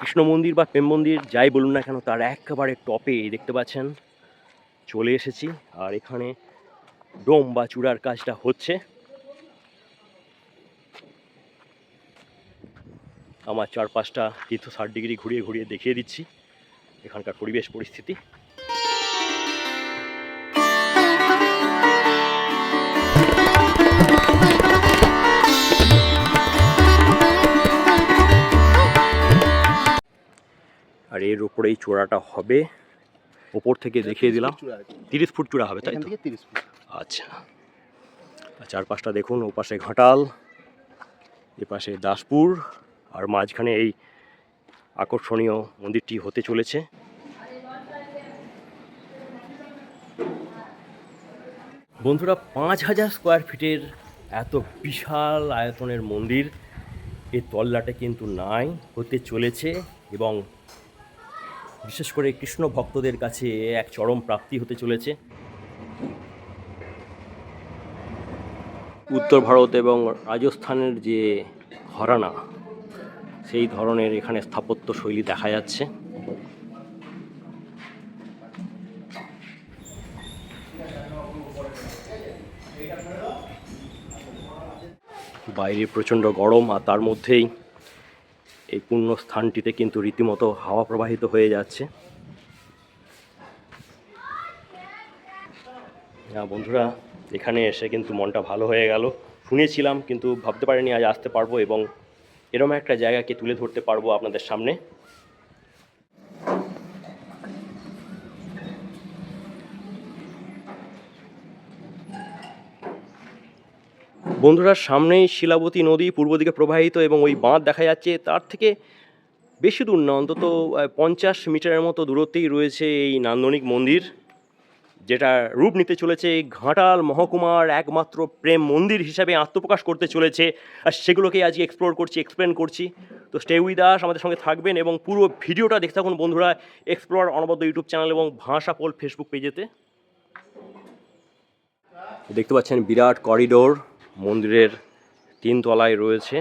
কৃষ্ণ মন্দির বা প্রেম মন্দির, যাই বলুন না কেন, তার একেবারে টপে দেখতে পাচ্ছেন। চলে এসেছি, আর এখানে ডোম বা চূড়ার কাজটা হচ্ছে। আমার চার পাঁচটা তীর্থ ষাট ডিগ্রি ঘুরিয়ে ঘুরিয়ে দেখিয়ে দিচ্ছি, এখানকার পরিবেশ, পরিস্থিতি। আর এর উপরেই চূড়াটা হবে। ওপর থেকে দেখিয়ে দিলাম। তিরিশ ফুট চূড়া হবে তাই তো? আচ্ছা। চারপাশটা দেখুন ওপাশে ঘাটাল এপাশে দাসপুর আর মাঝখানে এই আকর্ষণীয় মন্দিরটি হতে চলেছে। বন্ধুরা পাঁচ হাজার স্কোয়ার ফিটের এত বিশাল আয়তনের মন্দির এই তল্লাটে কিন্তু নাই হতে চলেছে এবং বিশেষ করে কৃষ্ণ ভক্তদের কাছে এক চরম প্রাপ্তি হতে চলেছে। উত্তর ভারত এবং রাজস্থানের যে ঘরানা, সেই ধরনের এখানে স্থাপত্য শৈলী দেখা যাচ্ছে। বাইরে প্রচণ্ড গরম আর তার মধ্যেই এই পূর্ণ স্থানটিতে কিন্তু রীতিমতো হাওয়া প্রবাহিত হয়ে যাচ্ছে। হ্যাঁ বন্ধুরা, এখানে এসে কিন্তু মনটা ভালো হয়ে গেল। শুনেছিলাম, কিন্তু ভাবতে পারিনি আজ আসতে পারব এবং এরম একটা জায়গাকে তুলে ধরতে পারব আপনাদের সামনে। বন্ধুরা, সামনেই শিলাবতী নদী পূর্ব দিকে প্রবাহিত এবং ওই বাঁধ দেখা যাচ্ছে। তার থেকে বেশি দূর না, অন্তত পঞ্চাশ মিটারের মতো দূরত্বেই রয়েছে এই নান্দনিক মন্দির, যেটা রূপ নিতে চলেছে ঘাটাল মহকুমার একমাত্র প্রেম মন্দির হিসাবে আত্মপ্রকাশ করতে চলেছে। আর সেগুলোকে আজকে এক্সপ্লোর করছি এক্সপ্লেন করছি। তো স্টে উইথ আস আমাদের সঙ্গে থাকবেন এবং পুরো ভিডিওটা দেখতে থাকুন বন্ধুরা এক্সপ্লোর অনবদ্য ইউটিউব চ্যানেল এবং ভাষা পোল ফেসবুক পেজেতে দেখতে পাচ্ছেন বিরাট করিডোর মন্দিরের তিন তলায় রয়েছে।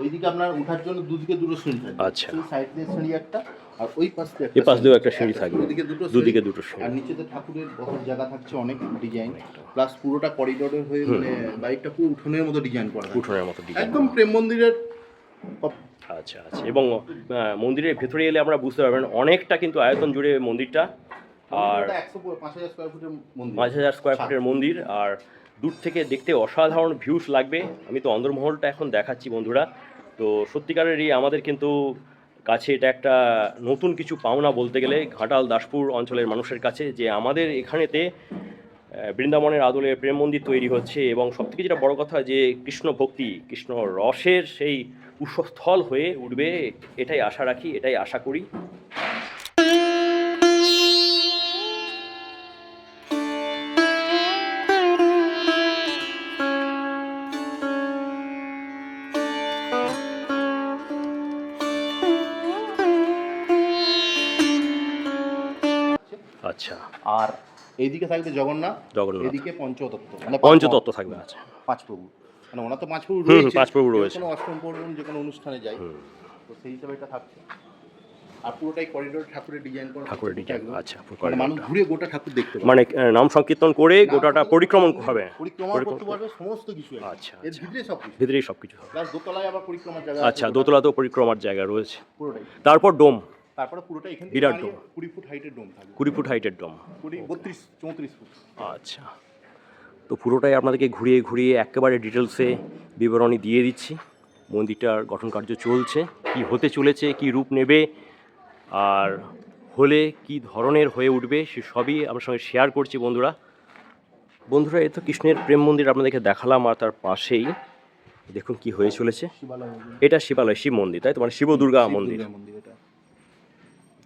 ওইদিকে আপনার জন্য দুদিকে দুটো সিঁড়ি থাকবে আচ্ছা। সাইড দিয়ে সিঁড়ি একটা আর ওই পাশ দিয়ে পাশ দিয়েও একটা সিঁড়ি থাকবে। দুদিকে দুটো দুদিকে দুটো সিঁড়ি। আর নিচেতে ঠাকুরের বসার জায়গা থাকছে অনেক ডিজাইন প্লাস পুরোটা করিডোরের হয়ে মানে বাইকটা পুরো উঠোনের মতো ডিজাইন করা উঠোনের মতো ডিজাইন একদম প্রেম মন্দিরের আচ্ছা আচ্ছা। এবং মন্দিরের ভেতরে এলে আমরা বুঝতে পারবেন অনেকটা কিন্তু আয়তন জুড়ে মন্দিরটা। আর পাঁচ হাজার স্কোয়ার ফুটের মন্দির। আর দূর থেকে দেখতে অসাধারণ ভিউস লাগবে। আমি তো অন্দরমহলটা এখন দেখাচ্ছি বন্ধুরা। তো সত্যিকারেরই আমাদের কিন্তু কাছে এটা একটা নতুন কিছু পাওনা বলতে গেলে ঘাটাল দাসপুর অঞ্চলের মানুষের কাছে যে আমাদের এখানেতে বৃন্দাবনের আদলে প্রেম মন্দির তৈরি হচ্ছে এবং সবথেকে যেটা বড় কথা যে কৃষ্ণ ভক্তি কৃষ্ণ রসের সেই উৎসস্থল হয়ে উঠবে এটাই আশা রাখি এটাই আশা করি। আচ্ছা। আর এইদিকে থাকবে জগন্নাথ জগন্নাথ। এদিকে পঞ্চতত্ত্ব। মানে পঞ্চতত্ত্ব থাকবে আচ্ছা। পাঁচ প্রভু। মানে ওনার তো পাঁচ প্রভু রয়েছে। পাঁচ প্রভু রয়েছে। কোনো অষ্টম প্রভু যে কোনো অনুষ্ঠানে যায় তো সেই হিসাবে এটা থাকছে। আর পুরোটাই করিডোর ঠাকুরের ডিজাইন করা ঠাকুরের ডিজাইন। আচ্ছা মানে মানুষ ঘুরে গোটা ঠাকুর দেখতে মানে নাম সংকীর্তন করে গোটাটা পরিক্রমণ হবে। পরিক্রমা করতে পারবে সমস্ত কিছু আচ্ছা, এর। ভিতরে সব কিছু ভিতরেই সব কিছু দোতলায় আবার পরিক্রমার জায়গা আচ্ছা দোতলাতেও পরিক্রমার জায়গা রয়েছে। পুরোটাই। তারপর ডোম। তারপরে পুরোটা এখান বিরাট ডোম। কুড়ি ফুট হাইটের ডোম থাকবে। কুড়ি ফুট হাইটের ডোম। কুড়ি বত্রিশ চৌত্রিশ ফুট। আচ্ছা। তো পুরোটাই আপনাদেরকে ঘুরিয়ে ঘুরিয়ে একেবারে ডিটেলসে বিবরণী দিয়ে দিচ্ছি। মন্দিরটার গঠন কার্য চলছে কি হতে চলেছে কি রূপ নেবে আর হলে কি ধরনের হয়ে উঠবে সে সবই আমার সঙ্গে শেয়ার করছি বন্ধুরা। বন্ধুরা এ তো কৃষ্ণের প্রেম মন্দির আপনাদেরকে দেখালাম আর তার পাশেই দেখুন কি হয়ে চলেছে। এটা শিবালয় শিব মন্দির তাই তো? মানে শিব দুর্গা মন্দির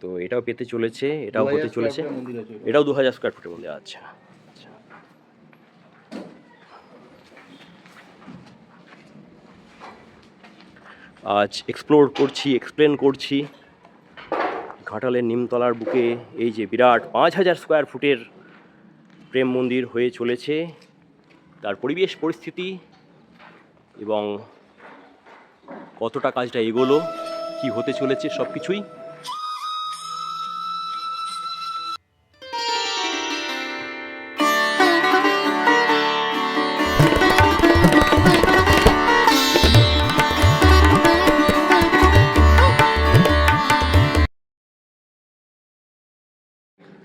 তো এটাও পেতে চলেছে এটাও 2000 হতে চলেছে। এটাও দু হাজার স্কোয়ার ফুটের মধ্যে আচ্ছা আচ্ছা। আজ এক্সপ্লোর করছি এক্সপ্লেন করছি। ঘাটালের নিমতলার বুকে এই যে বিরাট পাঁচ হাজার স্কোয়ার ফুটের প্রেম মন্দির হয়ে চলেছে। তার পরিবেশ পরিস্থিতি এবং কতটা কাজটা এগোলো কি হতে চলেছে সব কিছুই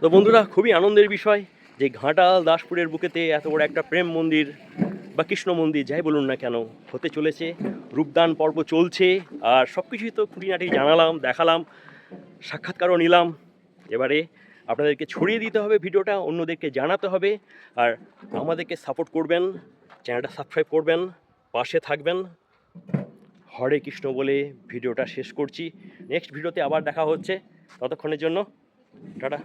তো বন্ধুরা, খুবই আনন্দের বিষয় যে ঘাটাল দাসপুরের বুকেতে এত বড় একটা প্রেম মন্দির বা কৃষ্ণ মন্দির, যাই বলুন না কেন, হতে চলেছে। রূপদান পর্ব চলছে, আর সব কিছুই তো খুঁটিনাটি জানালাম, দেখালাম, সাক্ষাৎকারও নিলাম। এবারে আপনাদেরকে ছড়িয়ে দিতে হবে ভিডিওটা, অন্যদেরকে জানাতে হবে, আর আমাদেরকে সাপোর্ট করবেন, চ্যানেলটা সাবস্ক্রাইব করবেন, পাশে থাকবেন। হরে কৃষ্ণ বলে ভিডিওটা শেষ করছি। নেক্সট ভিডিওতে আবার দেখা হচ্ছে। ততক্ষণের জন্য, টাটা।